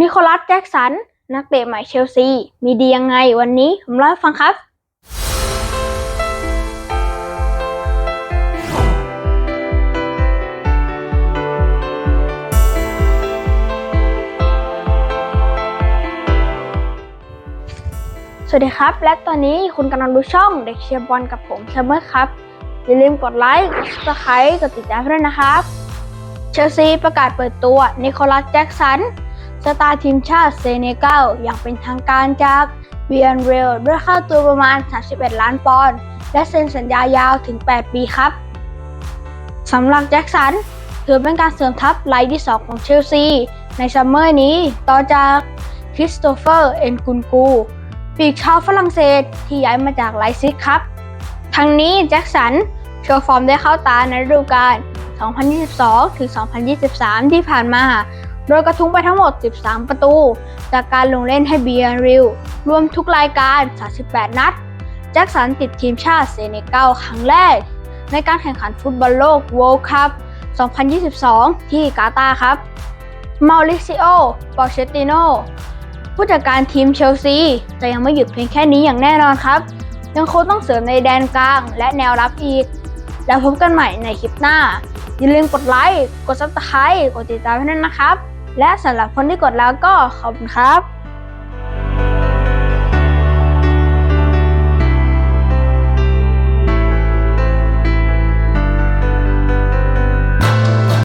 นิโคลัสแจ็คสัน นักเตะใหม่เชลซี มีดียังไงวันนี้ผมเล่าให้ฟังครับ สวัสดีครับ และตอนนี้คุณกำลังดูช่องเด็กเชียร์บอลกับผมเซมเมอร์ครับ อย่าลืมกดไลค์ กด subscribe กดติดตามด้วยนะครับ เชลซีประกาศเปิดตัวนิโคลัสแจ็คสัน สตาร์ทีมชาติเซเนกัลอย่างเป็นทางการจากเบียนเรลด้วยค่าตัวประมาณ 31 ล้านปอนด์และเซ็นสัญญายาวถึง 8 ปีครับสำหรับแจ็คสัน ถือเป็นการเสริมทัพรายที่ 2 ของเชลซี ในซัมเมอร์นี้ต่อจากคริสโตเฟอร์เอ็นกุนกูปีกชาวฝรั่งเศสที่ย้ายมาจากไลซิกครับ ทั้งนี้แจ็คสันโชว์ฟอร์มได้เข้าตาในฤดูกาล2022-2023 ที่ผ่านมา โดยกระทุ้งไปทั้งหมด 13 ประตู จากการลงเล่นให้เบียร์ริลรวมทุกรายการ 38 นัด แจ็คสันติดทีมชาติเซเนกัลครั้งแรก ในการแข่งขันฟุตบอลโลก World Cup 2022 ที่กาตาร์ครับมาริซิโอปอเชตติโนผู้จัดการทีมเชลซีจะยังไม่หยุดเพียงแค่นี้อย่างแน่นอนครับ ยังคงต้องเสริมในแดนกลางและแนวรับอีก แล้วพบกันใหม่ในคลิปหน้า อย่าลืมกดไลค์ กดซับสไครต์กดติดตามให้ด้วยนะครับ และสำหรับคนที่กดแล้วก็ขอบคุณครับ